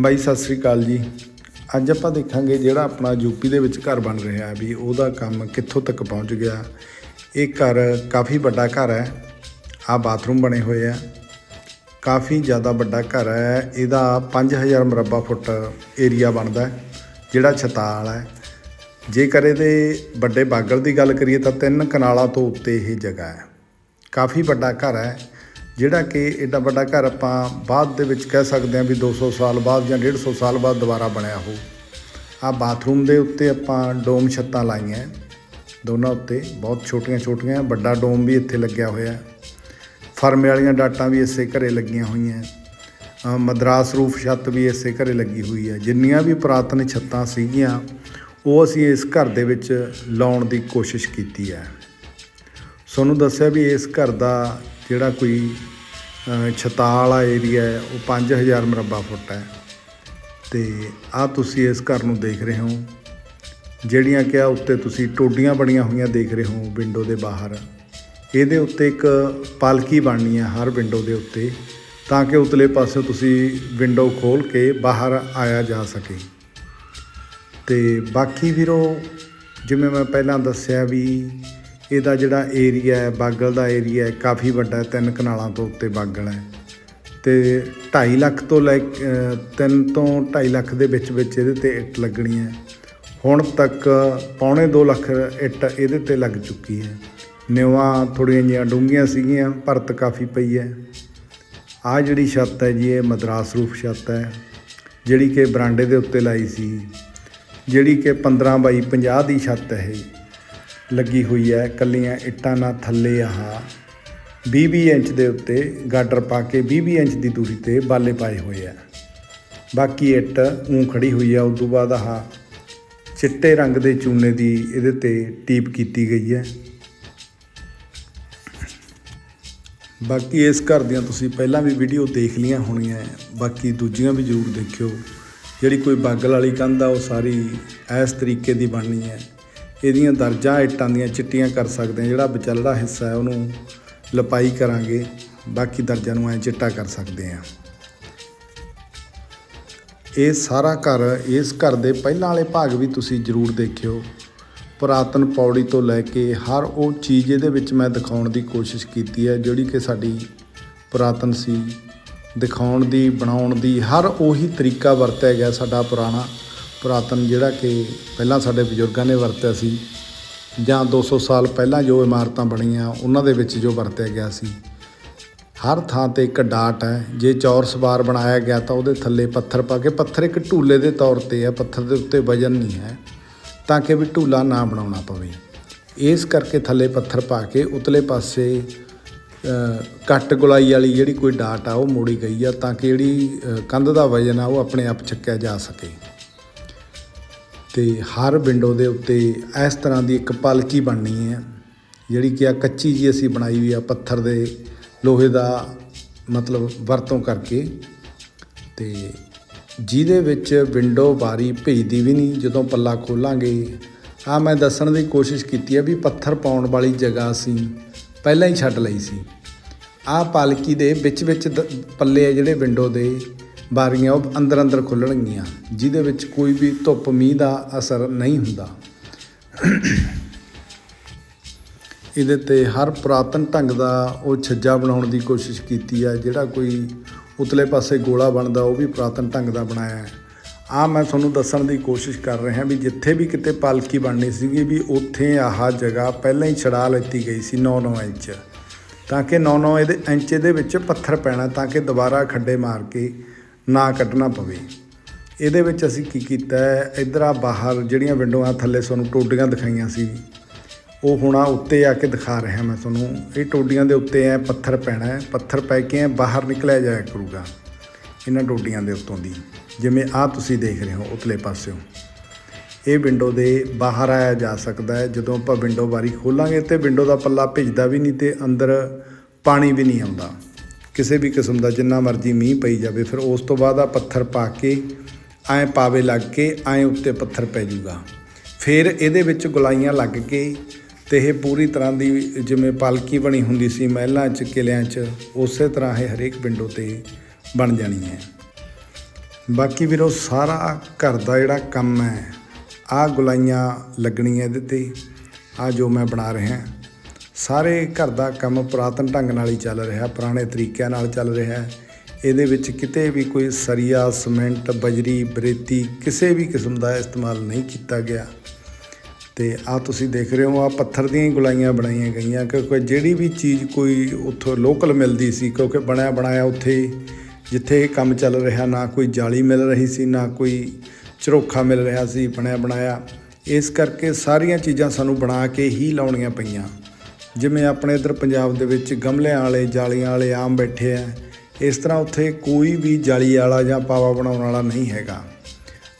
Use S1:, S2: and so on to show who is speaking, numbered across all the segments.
S1: ਬਾਈ, ਸਤਿ ਸ੍ਰੀ ਅਕਾਲ ਜੀ। ਅੱਜ ਆਪਾਂ ਦੇਖਾਂਗੇ ਜਿਹੜਾ ਆਪਣਾ ਯੂਪੀ ਦੇ ਵਿੱਚ ਘਰ ਬਣ ਰਿਹਾ ਹੈ ਵੀ ਉਹਦਾ ਕੰਮ ਕਿੱਥੋਂ ਤੱਕ ਪਹੁੰਚ ਗਿਆ। ਇਹ ਘਰ ਕਾਫੀ ਵੱਡਾ ਘਰ ਹੈ। ਆ ਬਾਥਰੂਮ ਬਣੇ ਹੋਏ ਆ। ਕਾਫੀ ਜ਼ਿਆਦਾ ਵੱਡਾ ਘਰ ਹੈ। ਇਹਦਾ 5000 ਮਰਬਾ ਫੁੱਟ ਏਰੀਆ ਬਣਦਾ ਹੈ, ਜਿਹੜਾ ਛਤਾਲ ਹੈ। ਜੇਕਰ ਇਹਦੇ ਵੱਡੇ ਬਾਗਲ ਦੀ ਗੱਲ ਕਰੀਏ ਤਾਂ ਤਿੰਨ ਕਨਾਲਾਂ ਤੋਂ ਉੱਤੇ ਇਹ ਜਗ੍ਹਾ ਹੈ। ਕਾਫੀ ਵੱਡਾ ਘਰ ਹੈ। ਜਿਹੜਾ ਕਿ ਐਡਾ ਵੱਡਾ ਘਰ ਆਪਾਂ ਬਾਅਦ ਦੇ ਵਿੱਚ ਕਹਿ ਸਕਦੇ ਹਾਂ ਵੀ 200 ਸਾਲ ਬਾਅਦ ਜਾਂ 150 ਸਾਲ ਬਾਅਦ ਦੁਬਾਰਾ ਬਣਿਆ ਹੋ ਆ ਬਾਥਰੂਮ ਦੇ ਉੱਤੇ ਆਪਾਂ ਡੋਮ ਛੱਤਾਂ ਲਾਈਆਂ। ਦੋਨਾਂ ਉੱਤੇ ਬਹੁਤ ਛੋਟੀਆਂ ਛੋਟੀਆਂ, ਵੱਡਾ ਡੋਮ ਵੀ ਇੱਥੇ ਲੱਗਿਆ ਹੋਇਆ। ਫਰਮੇ ਵਾਲੀਆਂ ਡਾਟਾਂ ਵੀ ਇਸੇ ਘਰੇ ਲੱਗੀਆਂ ਹੋਈਆਂ। ਮਦਰਾਸ ਰੂਫ ਛੱਤ ਵੀ ਇਸੇ ਘਰੇ ਲੱਗੀ ਹੋਈ ਹੈ। ਜਿੰਨੀਆਂ ਵੀ ਪੁਰਾਤਨ ਛੱਤਾਂ ਸੀਗੀਆਂ, ਉਹ ਅਸੀਂ ਇਸ ਘਰ ਦੇ ਵਿੱਚ ਲਾਉਣ ਦੀ ਕੋਸ਼ਿਸ਼ ਕੀਤੀ ਹੈ। ਤੁਹਾਨੂੰ ਦੱਸਿਆ ਵੀ ਇਸ ਘਰ ਦਾ ਜਿਹੜਾ ਕੋਈ ਛਤਾਲ ਵਾਲਾ ਏਰੀਆ ਹੈ, ਉਹ 5000 ਮਰਬਾ ਫੁੱਟ ਹੈ। ਤੇ ਆ ਤੁਸੀਂ ਇਸ ਘਰ ਨੂੰ ਦੇਖ ਰਹੇ ਹੋ। ਜਿਹੜੀਆਂ ਕਿ ਆ ਉੱਤੇ ਤੁਸੀਂ ਟੋਡੀਆਂ ਬਣੀਆਂ ਹੋਈਆਂ ਦੇਖ ਰਹੇ ਹੋ ਵਿੰਡੋ ਦੇ ਬਾਹਰ। ਇਹਦੇ ਉੱਤੇ ਇੱਕ ਪਾਲਕੀ ਬਣਨੀ ਹੈ ਹਰ ਵਿੰਡੋ ਦੇ ਉੱਤੇ, ਤਾਂ ਕਿ ਉਤਲੇ ਪਾਸੇ ਤੁਸੀਂ ਵਿੰਡੋ ਖੋਲ ਕੇ ਬਾਹਰ ਆਇਆ ਜਾ ਸਕੇ। ਤੇ ਬਾਕੀ ਵੀਰੋ, ਜਿਵੇਂ ਮੈਂ ਪਹਿਲਾਂ ਦੱਸਿਆ ਵੀ ਇਹਦਾ ਜਿਹੜਾ ਏਰੀਆ ਹੈ ਬਾਗਲ ਦਾ ਏਰੀਆ ਹੈ ਕਾਫੀ ਵੱਡਾ ਤਿੰਨ ਕਨਾਲਾਂ ਤੋਂ ਉੱਤੇ ਬਾਗਲ ਹੈ। ਤੇ 2.5 ਲੱਖ ਤੋਂ ਲੈ ਕੇ, ਤਿੰਨ ਤੋਂ 2.5 ਲੱਖ ਦੇ ਵਿੱਚ ਵਿੱਚ ਇਹਦੇ ਤੇ ਇੱਟ ਲੱਗਣੀ ਹੈ। ਹੁਣ ਤੱਕ ਪੌਣੇ 2 ਲੱਖ ਇੱਟ ਇਹਦੇ ਤੇ ਲੱਗ ਚੁੱਕੀ ਹੈ। ਨਿਵਾਂ ਥੋੜ੍ਹੀਆਂ ਜਿਹੀਆਂ ਡੂੰਘੀਆਂ ਸੀਗੀਆਂ ਭਰਤ ਕਾਫੀ ਪਈ ਹੈ। ਆਹ ਜਿਹੜੀ ਛੱਤ ਹੈ ਜੀ ਇਹ ਮਦਰਾਸ ਰੂਫ ਛੱਤ ਹੈ ਜਿਹੜੀ ਕਿ ਬਰਾਂਡੇ ਦੇ ਉੱਤੇ ਲਾਈ ਸੀ ਜਿਹੜੀ ਕਿ 15 ਬਾਈ 50 ਦੀ ਛੱਤ ਹੈ ਇਹ। ਲੱਗੀ ਹੋਈ ਹੈ। ਕੱਲੀਆਂ ਇੱਟਾਂ ਨਾਲ ਥੱਲੇ ਆਹ 20-20 ਇੰਚ ਦੇ ਉੱਤੇ ਗਾਡਰ ਪਾ ਕੇ 20-20 ਇੰਚ ਦੀ ਦੂਰੀ ਤੇ ਬਾਲੇ ਪਾਏ ਹੋਏ ਆ। ਬਾਕੀ ਇੱਟ ਉਂ ਖੜੀ ਹੋਈ ਆ। ਉਸ ਤੋਂ ਬਾਅਦ ਆਹ ਚਿੱਟੇ ਰੰਗ ਦੇ ਚੂਨੇ ਦੀ ਇਹਦੇ ਤੇ ਟੀਪ ਕੀਤੀ ਗਈ ਹੈ। ਬਾਕੀ ਇਸ ਘਰ ਦੀਆਂ ਤੁਸੀਂ ਪਹਿਲਾਂ ਵੀ ਵੀਡੀਓ ਦੇਖ ਲੀਆਂ ਹੋਣੀਆਂ ਬਾਕੀ ਦੂਜੀਆਂ ਵੀ ਜ਼ਰੂਰ ਦੇਖਿਓ। ਜਿਹੜੀ ਕੋਈ ਬਾਗਲ ਵਾਲੀ ਕੰਧ ਆ, ਉਹ ਸਾਰੀ ਇਸ ਤਰੀਕੇ ਦੀ ਬਣਨੀ ਹੈ। ਇਹਦੀਆਂ ਦਰਜਾਂ ਇੱਟਾਂ ਦੀਆਂ ਚਿੱਟੀਆਂ ਕਰ ਸਕਦੇ ਹਾਂ, ਜਿਹੜਾ ਵਿਚਲੜਾ ਹਿੱਸਾ ਹੈ ਉਹਨੂੰ ਲਪਾਈ ਕਰਾਂਗੇ। ਬਾਕੀ ਦਰਜਾਂ ਨੂੰ ਐ ਚਿੱਟਾ ਕਰ ਸਕਦੇ ਹਾਂ। ਇਹ ਸਾਰਾ ਘਰ, ਇਸ ਘਰ ਦੇ ਪਹਿਲਾਂ ਵਾਲੇ ਭਾਗ ਵੀ ਤੁਸੀਂ ਜ਼ਰੂਰ ਦੇਖਿਓ। ਪੁਰਾਤਨ ਪੌੜੀ ਤੋਂ ਲੈ ਕੇ ਹਰ ਉਹ ਚੀਜ਼ ਇਹਦੇ ਵਿੱਚ ਮੈਂ ਦਿਖਾਉਣ ਦੀ ਕੋਸ਼ਿਸ਼ ਕੀਤੀ ਹੈ, ਜਿਹੜੀ ਕਿ ਸਾਡੀ ਪੁਰਾਤਨ ਸੀ। ਦਿਖਾਉਣ ਦੀ, ਬਣਾਉਣ ਦੀ ਹਰ ਉਹੀ ਤਰੀਕਾ ਵਰਤਿਆ ਗਿਆ ਸਾਡਾ ਪੁਰਾਣਾ। ਪੁਰਾਤਨ ਜਿਹੜਾ ਕਿ ਪਹਿਲਾਂ ਸਾਡੇ ਬਜ਼ੁਰਗਾਂ ਨੇ ਵਰਤਿਆ ਸੀ, ਜਾਂ 200 ਸਾਲ ਪਹਿਲਾਂ ਜੋ ਇਮਾਰਤਾਂ ਬਣੀਆਂ, ਉਹਨਾਂ ਦੇ ਵਿੱਚ ਜੋ ਵਰਤਿਆ ਗਿਆ ਸੀ। ਹਰ ਥਾਂ ਤੇ ਇੱਕ ਡਾਟ ਹੈ, ਜੇ ਚੌਰਸ ਬਾਰ ਬਣਾਇਆ ਗਿਆ ਤਾਂ ਉਹਦੇ ਥੱਲੇ ਪੱਥਰ ਪਾ ਕੇ, ਪੱਥਰ ਇੱਕ ਢੂਲੇ ਦੇ ਤੌਰ ਤੇ ਹੈ, ਪੱਥਰ ਦੇ ਉੱਤੇ ਵਜਨ ਨਹੀਂ ਹੈ, ਤਾਂ ਕਿ ਵੀ ਢੂਲਾ ਨਾ ਬਣਾਉਣਾ ਪਵੇ। ਇਸ ਕਰਕੇ ਥੱਲੇ ਪੱਥਰ ਪਾ ਕੇ ਉਤਲੇ ਪਾਸੇ ਕੱਟ ਗੁਲਾਈ ਵਾਲੀ ਜਿਹੜੀ ਕੋਈ ਡਾਟ ਆ, ਉਹ ਮੋੜੀ ਗਈ ਆ, ਤਾਂ ਕਿ ਜਿਹੜੀ ਕੰਧ ਦਾ ਵਜਨ ਆ, ਉਹ ਆਪਣੇ ਆਪ ਚੱਕਿਆ ਜਾ ਸਕੇ। ਤੇ ਹਰ ਵਿੰਡੋ ਦੇ ਉੱਤੇ ਇਸ ਤਰ੍ਹਾਂ ਦੀ ਇੱਕ ਪਾਲਕੀ ਬਣਨੀ ਹੈ, ਜਿਹੜੀ ਕਿ ਆ ਕੱਚੀ ਜੀ ਅਸੀਂ ਬਣਾਈ ਹੋਈ ਆ ਪੱਥਰ ਦੇ ਲੋਹੇ ਦਾ ਮਤਲਬ ਵਰਤੋਂ ਕਰਕੇ। ਤੇ ਜਿਹਦੇ ਵਿੱਚ ਵਿੰਡੋ ਬਾਰੀ ਭੇਜਦੀ ਵੀ ਨਹੀਂ, ਜਦੋਂ ਪੱਲਾ ਖੋਲਾਂਗੇ। ਆ ਮੈਂ ਦੱਸਣ ਦੀ ਕੋਸ਼ਿਸ਼ ਕੀਤੀ ਹੈ ਵੀ ਪੱਥਰ ਪਾਉਣ ਵਾਲੀ ਜਗ੍ਹਾ ਅਸੀਂ ਪਹਿਲਾਂ ਹੀ ਛੱਡ ਲਈ ਸੀ। ਆ ਪਾਲਕੀ ਦੇ ਵਿੱਚ ਵਿੱਚ ਦ- ਪੱਲੇ ਆ ਜਿਹੜੇ ਵਿੰਡੋ ਦੇ। ਬਾਰੀਆਂ ਉਹ ਅੰਦਰ ਅੰਦਰ ਖੁੱਲਣਗੀਆਂ, ਜਿਹਦੇ ਵਿੱਚ ਕੋਈ ਵੀ ਧੁੱਪ, ਮੀਂਹ ਦਾ ਅਸਰ ਨਹੀਂ ਹੁੰਦਾ। ਇਹਦੇ ਤੇ ਹਰ ਪੁਰਾਤਨ ਢੰਗ ਦਾ ਉਹ ਛੱਜਾ ਬਣਾਉਣ ਦੀ ਕੋਸ਼ਿਸ਼ ਕੀਤੀ ਹੈ ਜਿਹੜਾ ਕੋਈ ਉਤਲੇ ਪਾਸੇ ਗੋਲਾ ਬਣਦਾ, ਉਹ ਵੀ ਪੁਰਾਤਨ ਢੰਗ ਦਾ ਬਣਾਇਆ ਹੈ। ਆ ਮੈਂ ਤੁਹਾਨੂੰ ਦੱਸਣ ਦੀ ਕੋਸ਼ਿਸ਼ ਕਰ ਰਿਹਾ ਵੀ ਜਿੱਥੇ ਵੀ ਕਿਤੇ ਪਾਲਕੀ ਬਣਨੀ ਸੀਗੀ ਵੀ ਉੱਥੇ ਆਹ ਜਗ੍ਹਾ ਪਹਿਲਾਂ ਹੀ ਛੜਾ ਲੈਤੀ ਗਈ ਸੀ 9-9 ਇੰਚ। ਤਾਂ ਕਿ 9-9 ਇਹਦੇ ਇੰਚ ਦੇ ਵਿੱਚ ਪੱਥਰ ਪੈਣਾ, ਤਾਂ ਕਿ ਦੁਬਾਰਾ ਖੱਡੇ ਮਾਰ ਕੇ ਨਾ ਕੱਢਣਾ ਪਵੇ। ਇਹਦੇ ਵਿੱਚ ਅਸੀਂ ਕੀ ਕੀਤਾ ਹੈ, ਇਧਰ ਆ ਬਾਹਰ ਜਿਹੜੀਆਂ ਵਿੰਡੋਆਂ ਥੱਲੇ ਤੁਹਾਨੂੰ ਟੋਡੀਆਂ ਦਿਖਾਈਆਂ ਸੀ, ਉਹ ਹੁਣ ਆ ਉੱਤੇ ਆ ਕੇ ਦਿਖਾ ਰਿਹਾ ਮੈਂ ਤੁਹਾਨੂੰ। ਇਹ ਟੋਡੀਆਂ ਦੇ ਉੱਤੇ ਐ ਪੱਥਰ ਪੈਣਾ ਹੈ, ਪੱਥਰ ਪੈ ਕੇ ਐ ਬਾਹਰ ਨਿਕਲਿਆ ਜਾਇਆ ਕਰੂਗਾ, ਇਹਨਾਂ ਟੋਡੀਆਂ ਦੇ ਉੱਤੋਂ ਦੀ। ਜਿਵੇਂ ਆ ਤੁਸੀਂ ਦੇਖ ਰਹੇ ਹੋ ਉਤਲੇ ਪਾਸਿਓਂ। ਇਹ ਵਿੰਡੋ ਦੇ ਬਾਹਰ ਆਇਆ ਜਾ ਸਕਦਾ ਹੈ, ਜਦੋਂ ਆਪਾਂ ਵਿੰਡੋ ਬਾਰੀ ਖੋਲਾਂਗੇ ਤੇ ਵਿੰਡੋ ਦਾ ਪੱਲਾ ਭਿੱਜਦਾ ਵੀ ਨਹੀਂ ਤੇ ਅੰਦਰ ਪਾਣੀ ਵੀ ਨਹੀਂ ਆਉਂਦਾ। ਕਿਸੇ ਵੀ ਕਿਸਮ ਦਾ ਜਿੰਨਾ ਮਰਜ਼ੀ ਮੀਂਹ ਪਈ ਜਾਵੇ, ਫਿਰ ਉਸ ਤੋਂ ਬਾਅਦ ਆ ਪੱਥਰ ਪਾ ਕੇ, ਐਂ ਪਾਵੇ ਲੱਗ ਕੇ, ਐਂ ਉੱਤੇ ਪੱਥਰ ਪੈ ਜੂਗਾ। ਫਿਰ ਇਹਦੇ ਵਿੱਚ ਗੁਲਾਈਆਂ ਲੱਗ ਕੇ ਤੇ ਇਹ ਪੂਰੀ ਤਰ੍ਹਾਂ ਦੀ ਜਿਵੇਂ ਪਾਲਕੀ ਬਣੀ ਹੁੰਦੀ ਸੀ ਮਹਿਲਾਂ 'ਚ, ਕਿਲਿਆਂ 'ਚ, ਉਸੇ ਤਰ੍ਹਾਂ ਇਹ ਹਰੇਕ ਪਿੰਡੋਂ ਤੇ ਬਣ ਜਾਣੀ ਹੈ। ਬਾਕੀ ਵੀਰੋ, ਸਾਰਾ ਘਰ ਦਾ ਜਿਹੜਾ ਕੰਮ ਹੈ ਆ ਗੁਲਾਈਆਂ ਲੱਗਣੀਆਂ ਇਹਦੇ ਤੇ ਆ ਜੋ ਮੈਂ ਬਣਾ ਰਿਹਾ ਸਾਰੇ ਘਰ ਦਾ ਕੰਮ ਪੁਰਾਤਨ ਢੰਗ ਨਾਲ ਹੀ ਚੱਲ ਰਿਹਾ, ਪੁਰਾਣੇ ਤਰੀਕਿਆਂ ਨਾਲ ਚੱਲ ਰਿਹਾ ਇਹਦੇ ਵਿੱਚ ਕਿਤੇ ਵੀ ਕੋਈ ਸਰੀਆ, ਸੀਮੈਂਟ, ਬਜਰੀ, ਬਰੇਤੀ ਕਿਸੇ ਵੀ ਕਿਸਮ ਦਾ ਇਸਤੇਮਾਲ ਨਹੀਂ ਕੀਤਾ ਗਿਆ। ਤੇ ਆ ਤੁਸੀਂ ਦੇਖ ਰਹੇ ਹੋ ਆ ਪੱਥਰ ਦੀਆਂ ਹੀ ਗੁਲਾਈਆਂ ਬਣਾਈਆਂ ਗਈਆਂ, ਕਿਉਂਕਿ ਜਿਹੜੀ ਵੀ ਚੀਜ਼ ਕੋਈ ਉੱਥੋਂ ਲੋਕਲ ਮਿਲਦੀ ਸੀ, ਕਿਉਂਕਿ ਬਣਿਆ ਬਣਾਇਆ ਉੱਥੇ ਜਿੱਥੇ ਇਹ ਕੰਮ ਚੱਲ ਰਿਹਾ, ਨਾ ਕੋਈ ਜਾਲੀ ਮਿਲ ਰਹੀ ਸੀ, ਨਾ ਕੋਈ ਝਰੋਖਾ ਮਿਲ ਰਿਹਾ ਸੀ, ਬਣਿਆ ਬਣਾਇਆ। ਇਸ ਕਰਕੇ ਸਾਰੀਆਂ ਚੀਜ਼ਾਂ ਸਾਨੂੰ ਬਣਾ ਕੇ ਹੀ ਲਾਉਣੀਆਂ ਪਈਆਂ। ਜਿਵੇਂ ਆਪਣੇ ਇਧਰ ਪੰਜਾਬ ਦੇ ਵਿੱਚ ਗਮਲਿਆਂ ਵਾਲੇ, ਜਾਲੀਆਂ ਵਾਲੇ ਆਮ ਬੈਠੇ ਆ, ਇਸ ਤਰ੍ਹਾਂ ਉੱਥੇ ਕੋਈ ਵੀ ਜਾਲੀ ਵਾਲਾ ਜਾਂ ਪਾਵਾ ਬਣਾਉਣ ਵਾਲਾ ਨਹੀਂ ਹੈਗਾ।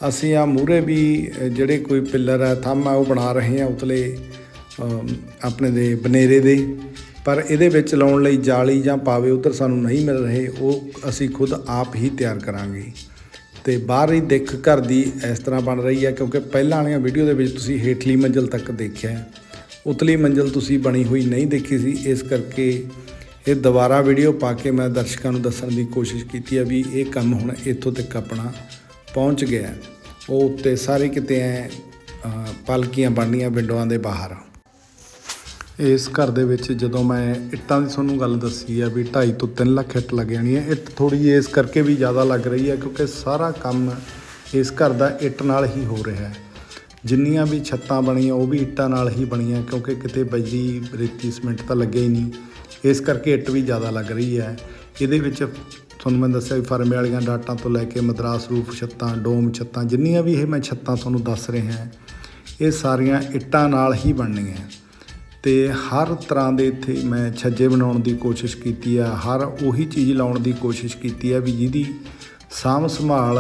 S1: ਅਸੀਂ ਆ ਮੂਰੇ ਵੀ ਜਿਹੜੇ ਕੋਈ ਪਿੱਲਰ ਹੈ ਥੰਮ ਹੈ ਉਹ ਬਣਾ ਰਹੇ ਹਾਂ ਉਤਲੇ ਆਪਣੇ ਦੇ ਬਨੇਰੇ ਦੇ। ਪਰ ਇਹਦੇ ਵਿੱਚ ਲਾਉਣ ਲਈ ਜਾਲੀ ਜਾਂ ਪਾਵੇ ਉਧਰ ਸਾਨੂੰ ਨਹੀਂ ਮਿਲ ਰਹੇ, ਉਹ ਅਸੀਂ ਖੁਦ ਆਪ ਹੀ ਤਿਆਰ ਕਰਾਂਗੇ। ਤੇ ਬਾਹਰੀ ਦਿੱਖ ਘਰ ਦੀ ਇਸ ਤਰ੍ਹਾਂ ਬਣ ਰਹੀ ਹੈ ਕਿਉਂਕਿ ਪਹਿਲਾਂ ਵਾਲੀਆਂ ਵੀਡੀਓ ਦੇ ਵਿੱਚ ਤੁਸੀਂ ਹੇਠਲੀ ਮੰਜ਼ਲ ਤੱਕ ਦੇਖਿਆ। ਉਤਲੀ ਮੰਜ਼ਲ ਤੁਸੀਂ ਬਣੀ ਹੋਈ ਨਹੀਂ ਦੇਖੀ ਸੀ, ਇਸ ਕਰਕੇ ਇਹ ਦੁਬਾਰਾ ਵੀਡੀਓ ਪਾ ਕੇ ਮੈਂ ਦਰਸ਼ਕਾਂ ਨੂੰ ਦੱਸਣ ਦੀ ਕੋਸ਼ਿਸ਼ ਕੀਤੀ ਹੈ ਵੀ ਇਹ ਕੰਮ ਹੁਣ ਇੱਥੋਂ ਤੱਕ ਆਪਣਾ ਪਹੁੰਚ ਗਿਆ ਉਹ ਉੱਤੇ ਸਾਰੇ ਕਿਤੇ ਐ ਪਲਕੀਆਂ ਬਣਨੀਆਂ ਵਿੰਡੋਆਂ ਦੇ ਬਾਹਰ ਇਸ ਘਰ ਦੇ ਵਿੱਚ ਜਦੋਂ ਮੈਂ ਇੱਟਾਂ ਦੀ ਤੁਹਾਨੂੰ ਗੱਲ ਦੱਸੀ ਹੈ ਵੀ 2.5 ਤੋਂ 3 ਲੱਖ ਇੱਟ ਲੱਗ ਜਾਣੀ ਹੈ, ਇੱਟ ਥੋੜੀ ਜਿਹੀ ਇਸ ਕਰਕੇ ਵੀ ਜ਼ਿਆਦਾ ਲੱਗ ਰਹੀ ਹੈ ਕਿਉਂਕਿ ਸਾਰਾ ਕੰਮ ਇਸ ਘਰ ਦਾ ਇੱਟ ਨਾਲ ਹੀ ਹੋ ਰਿਹਾ ਹੈ। ਜਿੰਨੀਆਂ ਵੀ ਛੱਤਾਂ ਬਣੀਆਂ, ਉਹ ਵੀ ਇੱਟਾਂ ਨਾਲ ਹੀ ਬਣੀਆਂ, ਕਿਉਂਕਿ ਕਿਤੇ ਬਜਰੀ ਰੇਤੀ ਸੀਮੈਂਟ ਤਾਂ ਲੱਗਿਆ ਹੀ ਨਹੀਂ। ਇਸ ਕਰਕੇ ਇੱਟ ਵੀ ਜ਼ਿਆਦਾ ਲੱਗ ਰਹੀ ਹੈ। ਇਹਦੇ ਵਿੱਚ ਤੁਹਾਨੂੰ ਮੈਂ ਦੱਸਿਆ ਵੀ ਫਰਮੇ ਵਾਲੀਆਂ ਡਾਟਾਂ ਤੋਂ ਲੈ ਕੇ ਮਦਰਾਸ ਰੂਫ ਛੱਤਾਂ, ਡੋਮ ਛੱਤਾਂ, ਜਿੰਨੀਆਂ ਵੀ ਇਹ ਮੈਂ ਛੱਤਾਂ ਤੁਹਾਨੂੰ ਦੱਸ ਰਿਹਾ ਹਾਂ, ਇਹ ਸਾਰੀਆਂ ਇੱਟਾਂ ਨਾਲ ਹੀ ਬਣਨੀਆਂ। ਤੇ ਹਰ ਤਰ੍ਹਾਂ ਦੇ ਇੱਥੇ ਮੈਂ ਛੱਜੇ ਬਣਾਉਣ ਦੀ ਕੋਸ਼ਿਸ਼ ਕੀਤੀ ਆ, ਹਰ ਉਹੀ ਚੀਜ਼ ਲਾਉਣ ਦੀ ਕੋਸ਼ਿਸ਼ ਕੀਤੀ ਆ ਵੀ ਜਿਹਦੀ ਸਾਂਭ ਸੰਭਾਲ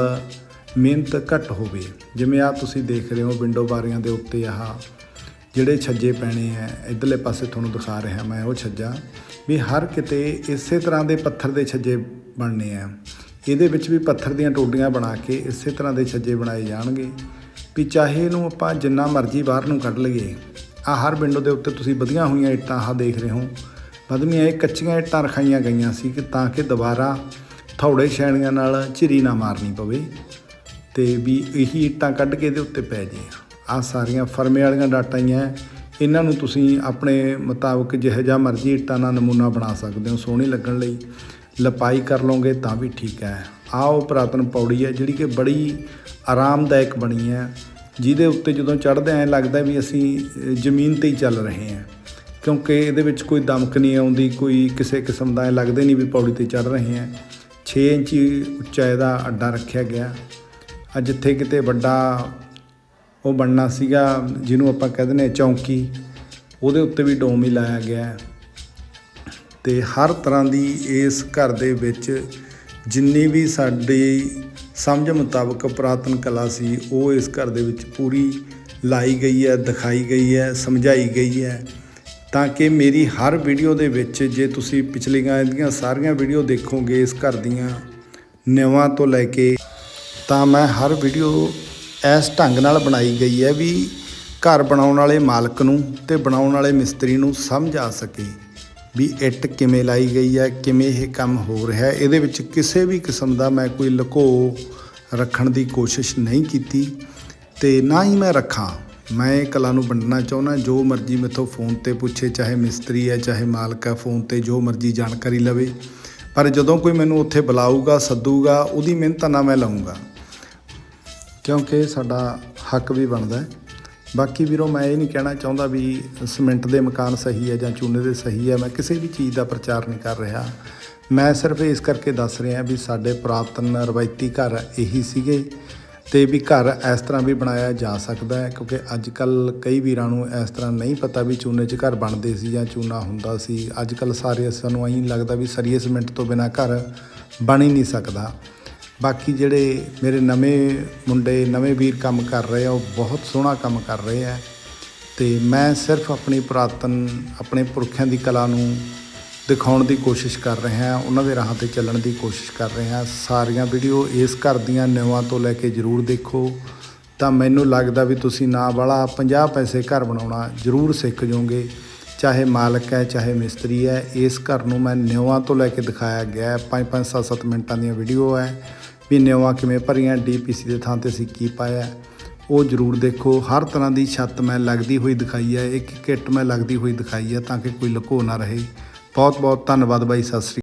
S1: ਮਿਹਨਤ ਘੱਟ ਹੋਵੇ। ਜਿਵੇਂ ਆ ਤੁਸੀਂ ਦੇਖ ਰਹੇ ਹੋ ਵਿੰਡੋ ਬਾਰੀਆਂ ਦੇ ਉੱਤੇ ਆਹ ਜਿਹੜੇ ਛੱਜੇ ਪੈਣੇ ਆ, ਇਧਰਲੇ ਪਾਸੇ ਤੁਹਾਨੂੰ ਦਿਖਾ ਰਿਹਾ ਮੈਂ ਉਹ ਛੱਜਾ। ਵੀ ਹਰ ਕਿਤੇ ਇਸੇ ਤਰ੍ਹਾਂ ਦੇ ਪੱਥਰ ਦੇ ਛੱਜੇ ਬਣਨੇ ਆ। ਇਹਦੇ ਵਿੱਚ ਵੀ ਪੱਥਰ ਦੀਆਂ ਟੋਡੀਆਂ ਬਣਾ ਕੇ ਇਸੇ ਤਰ੍ਹਾਂ ਦੇ ਛੱਜੇ ਬਣਾਏ ਜਾਣਗੇ। ਵੀ ਚਾਹੇ ਇਹਨੂੰ ਆਪਾਂ ਜਿੰਨਾ ਮਰਜ਼ੀ ਬਾਹਰ ਨੂੰ ਕੱਢ ਲਈਏ ਆ ਹਰ ਵਿੰਡੋ ਦੇ ਉੱਤੇ ਤੁਸੀਂ ਵਧੀਆਂ ਹੋਈਆਂ ਇੱਟਾਂ ਆਹ ਦੇਖ ਰਹੇ ਹੋ। ਵਧਵੀਆਂ ਇਹ ਕੱਚੀਆਂ ਇੱਟਾਂ ਰਖਾਈਆਂ ਗਈਆਂ ਸੀ ਕਿ ਤਾਂ ਕਿ ਦੁਬਾਰਾ ਥੌੜੇ ਛੈਣੀਆਂ ਨਾਲ ਝਿਰੀ ਨਾ ਮਾਰਨੀ ਪਵੇ। ਤੇ ਵੀ ਇਹੀ ਇੱਟਾਂ ਕੱਢ ਕੇ ਇਹਦੇ ਉੱਤੇ ਪੈ ਜੇ ਆ ਸਾਰੀਆਂ ਫਰਮੇ ਵਾਲੀਆਂ ਡਾਟਾਂ ਹੀ ਹੈ ਇਹਨਾਂ ਨੂੰ ਤੁਸੀਂ ਆਪਣੇ ਮੁਤਾਬਕ ਜਿਹੋ ਜਿਹਾ ਮਰਜ਼ੀ ਇੱਟਾਂ ਦਾ ਨਮੂਨਾ ਬਣਾ ਸਕਦੇ ਹੋ ਸੋਹਣੀ ਲੱਗਣ ਲਈ। ਲਪਾਈ ਕਰ ਲਓਗੇ ਤਾਂ ਵੀ ਠੀਕ ਹੈ ਆਹ ਉਹ ਪੁਰਾਤਨ ਪੌੜੀ ਹੈ ਜਿਹੜੀ ਕਿ ਬੜੀ ਆਰਾਮਦਾਇਕ ਬਣੀ ਹੈ ਜਿਹਦੇ ਉੱਤੇ ਜਦੋਂ ਚੜ੍ਹਦੇ ਐਂ ਲੱਗਦਾ ਵੀ ਅਸੀਂ ਜ਼ਮੀਨ ਤੇ ਹੀ ਚੱਲ ਰਹੇ ਹਾਂ ਕਿਉਂਕਿ ਇਹਦੇ ਵਿੱਚ ਕੋਈ ਦਮਕ ਨਹੀਂ ਆਉਂਦੀ, ਕੋਈ ਕਿਸੇ ਕਿਸਮ ਦਾ ਐਂ ਲੱਗਦਾ ਨਹੀਂ ਵੀ ਪੌੜੀ ਤੇ ਚੜ੍ਹ ਰਹੇ ਹਾਂ 6 ਇੰਚੀ ਉੱਚਾ ਇਹਦਾ ਅੱਡਾ ਰੱਖਿਆ ਗਿਆ। ਆ ਜਿੱਥੇ ਕਿਤੇ ਵੱਡਾ ਉਹ ਬਣਨਾ ਸੀਗਾ, ਜਿਹਨੂੰ ਆਪਾਂ ਕਹਿ ਦਿੰਦੇ ਹਾਂ ਚੌਂਕੀ। ਉਹਦੇ ਉੱਤੇ ਵੀ ਡੋਮ ਹੀ ਲਾਇਆ ਗਿਆ ਹੈ। ਤੇ ਹਰ ਤਰ੍ਹਾਂ ਦੀ ਇਸ ਘਰ ਦੇ ਵਿੱਚ ਜਿੰਨੀ ਵੀ ਸਾਡੀ ਸਮਝ ਮੁਤਾਬਕ ਪੁਰਾਤਨ ਕਲਾ ਸੀ, ਉਹ ਇਸ ਘਰ ਦੇ ਵਿੱਚ ਪੂਰੀ ਲਾਈ ਗਈ ਹੈ, ਦਿਖਾਈ ਗਈ ਹੈ, ਸਮਝਾਈ ਗਈ ਹੈ। ਤਾਂ ਕਿ ਮੇਰੀ ਹਰ ਵੀਡੀਓ ਦੇ ਵਿੱਚ, ਜੇ ਤੁਸੀਂ ਪਿਛਲੀਆਂ ਇਹਦੀਆਂ ਸਾਰੀਆਂ ਵੀਡੀਓ ਦੇਖੋਗੇ ਇਸ ਘਰ ਦੀਆਂ, ਨਿਵਾਂ ਤੋਂ ਲੈ ਕੇ ਤਾਂ ਮੈਂ ਹਰ ਵੀਡੀਓ ਇਸ ਢੰਗ ਨਾਲ ਬਣਾਈ ਗਈ ਹੈ ਵੀ ਘਰ ਬਣਾਉਣ ਵਾਲੇ ਮਾਲਕ ਨੂੰ ਤੇ ਬਣਾਉਣ ਵਾਲੇ ਮਿਸਤਰੀ ਨੂੰ ਸਮਝ ਆ ਸਕੇ ਵੀ ਇੱਟ ਕਿਵੇਂ ਲਾਈ ਗਈ ਹੈ, ਕਿਵੇਂ ਇਹ ਕੰਮ ਹੋ ਰਿਹਾ ਹੈ। ਇਹਦੇ ਵਿੱਚ ਕਿਸੇ ਵੀ ਕਿਸਮ ਦਾ ਮੈਂ ਕੋਈ ਲੁਕੋ ਰੱਖਣ ਦੀ ਕੋਸ਼ਿਸ਼ ਨਹੀਂ ਕੀਤੀ ਤੇ ਨਾ ਹੀ ਮੈਂ ਰੱਖਾਂ। ਮੈਂ ਇਹ ਕਲਾ ਨੂੰ ਵੰਡਣਾ ਚਾਹੁੰਦਾ, ਜੋ ਮਰਜ਼ੀ ਮੇਥੋਂ ਫੋਨ ਤੇ ਪੁੱਛੇ, ਚਾਹੇ ਮਿਸਤਰੀ ਹੈ, ਚਾਹੇ ਮਾਲਕ ਹੈ, ਫੋਨ ਤੇ ਜੋ ਮਰਜ਼ੀ ਜਾਣਕਾਰੀ ਲਵੇ। ਪਰ ਜਦੋਂ ਕੋਈ ਮੈਨੂੰ ਉੱਥੇ ਬੁਲਾਊਗਾ, ਸੱਦੂਗਾ, ਉਹਦੀ ਮਿਹਨਤ ਨਾ ਮੈਂ ਲਾਉਂਗਾ ਕਿਉਂਕਿ ਸਾਡਾ ਹੱਕ ਵੀ ਬਣਦਾ ਹੈ। ਬਾਕੀ ਵੀਰੋ, ਮੈਂ ਇਹ ਨਹੀਂ ਕਹਿਣਾ ਚਾਹੁੰਦਾ ਵੀ ਸੀਮੈਂਟ ਦੇ ਮਕਾਨ ਸਹੀ ਹੈ ਜਾਂ ਚੂਨੇ ਦੇ ਸਹੀ ਹੈ। ਮੈਂ ਕਿਸੇ ਵੀ ਚੀਜ਼ ਦਾ ਪ੍ਰਚਾਰ ਨਹੀਂ ਕਰ ਰਿਹਾ। ਮੈਂ ਸਿਰਫ ਇਸ ਕਰਕੇ ਦੱਸ ਰਿਹਾ ਵੀ ਸਾਡੇ ਪੁਰਾਤਨ ਰਵਾਇਤੀ ਘਰ ਇਹੀ ਸੀਗੇ ਤੇ ਵੀ ਘਰ ਇਸ ਤਰ੍ਹਾਂ ਵੀ ਬਣਾਇਆ ਜਾ ਸਕਦਾ ਹੈ, ਕਿਉਂਕਿ ਅੱਜ ਕੱਲ ਕਈ ਵੀਰਾਂ ਨੂੰ ਇਸ ਤਰ੍ਹਾਂ ਨਹੀਂ ਪਤਾ ਵੀ ਚੂਨੇ 'ਚ ਘਰ ਬਣਦੇ ਸੀ ਜਾਂ ਚੂਨਾ ਹੁੰਦਾ ਸੀ। ਅੱਜ ਕੱਲ ਸਾਰੇ ਸਾਨੂੰ ਐਂ ਲੱਗਦਾ ਵੀ ਸਰੀਏ ਸੀਮੈਂਟ ਤੋਂ ਬਿਨਾ ਘਰ ਬਣ ਹੀ ਨਹੀਂ ਸਕਦਾ। ਬਾਕੀ ਜਿਹੜੇ ਮੇਰੇ ਨਵੇਂ ਮੁੰਡੇ, ਨਵੇਂ ਵੀਰ ਕੰਮ ਕਰ ਰਹੇ ਆ, ਉਹ ਬਹੁਤ ਸੋਹਣਾ ਕੰਮ ਕਰ ਰਹੇ ਆ। ਤੇ ਮੈਂ ਸਿਰਫ ਆਪਣੀ ਪੁਰਾਤਨ, ਆਪਣੇ ਪੁਰਖਿਆਂ ਦੀ ਕਲਾ ਨੂੰ ਦਿਖਾਉਣ ਦੀ ਕੋਸ਼ਿਸ਼ ਕਰ ਰਿਹਾ ਹਾਂ, ਉਹਨਾਂ ਦੇ ਰਾਹਾਂ ਤੇ ਚੱਲਣ ਦੀ ਕੋਸ਼ਿਸ਼ ਕਰ ਰਿਹਾ ਸਾਰੀਆਂ ਵੀਡੀਓ ਇਸ ਘਰ ਦੀਆਂ ਨਿਵਾਂ ਤੋਂ ਲੈ ਕੇ ਜ਼ਰੂਰ ਦੇਖੋ। ਤਾਂ ਮੈਨੂੰ ਲੱਗਦਾ ਵੀ ਤੁਸੀਂ ਨਾ ਵਾਲਾ 50 ਪੈਸੇ ਘਰ ਬਣਾਉਣਾ ਜ਼ਰੂਰ ਸਿੱਖ ਜਾਓਗੇ। ਚਾਹੇ ਮਾਲਕ ਹੈ, ਚਾਹੇ ਮਿਸਤਰੀ ਹੈ, ਇਸ ਘਰ ਨੂੰ ਮੈਂ ਨਿਵਾਂ ਤੋਂ ਲੈ ਕੇ ਦਿਖਾਇਆ ਗਿਆ ਹੈ। 5-5 7-7 ਮਿੰਟਾਂ ਦੀਆਂ ਵੀਡੀਓ ਹੈ ਵੀ ਨਿਉਆਂ ਕਿਵੇਂ ਭਰੀਆਂ, ਡੀਪੀਸੀ ਦੇ ਥਾਂ ਤੇ ਅਸੀਂ ਕੀ ਪਾਇਆ ਉਹ ਜਰੂਰ ਦੇਖੋ। ਹਰ ਤਰ੍ਹਾਂ ਦੀ ਛੱਤ ਮੈਂ ਲੱਗਦੀ ਹੋਈ ਦਿਖਾਈ ਹੈ। ਇੱਕ ਕਿੱਟ ਮੈਂ ਲੱਗਦੀ ਹੋਈ ਦਿਖਾਈ ਹੈ ਤਾਂ ਕਿ ਕੋਈ ਲੁਕੋ ਨਾ ਰਹੇ। ਬਹੁਤ ਬਹੁਤ ਧੰਨਵਾਦ ਬਾਈ, ਸਤਿ ਸ੍ਰੀ